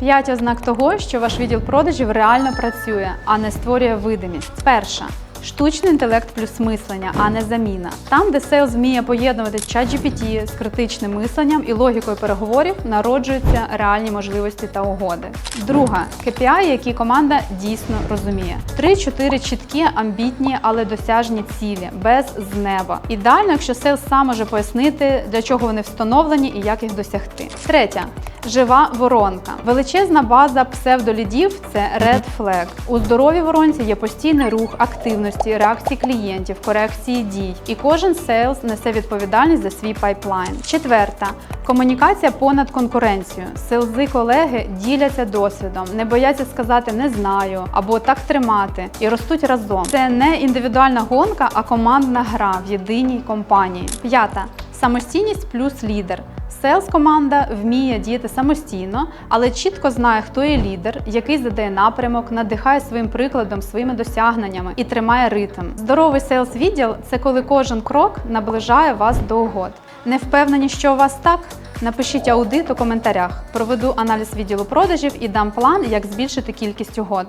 П'ять ознак того, що ваш відділ продажів реально працює, а не створює видимість. Перша. Штучний інтелект плюс мислення, а не заміна. Там, де сейлз вміє поєднувати чат GPT з критичним мисленням і логікою переговорів, народжуються реальні можливості та угоди. Друга KPI, які команда дійсно розуміє. Три-чотири чіткі, амбітні, але досяжні цілі, без неба. Ідеально, якщо сейлз сам може пояснити, для чого вони встановлені і як їх досягти. Третя Жива воронка. Величезна база псевдолідів це red flag. У здоровій воронці є постійний рух активності, реакції клієнтів, корекції дій. І кожен сейлс несе відповідальність за свій пайплайн. Четверта комунікація понад конкуренцію. Сейлзи колеги діляться досвідом, не бояться сказати не знаю або так тримати і ростуть разом. Це не індивідуальна гонка, а командна гра в єдиній компанії. П'ята самостійність плюс лідер. Селс команда вміє діяти самостійно, але чітко знає, хто є лідер, який задає напрямок, надихає своїм прикладом, своїми досягненнями і тримає ритм. Здоровий селс відділ це коли кожен крок наближає вас до угод. Не впевнені, що у вас так? Напишіть аудит у коментарях. Проведу аналіз відділу продажів і дам план, як збільшити кількість угод.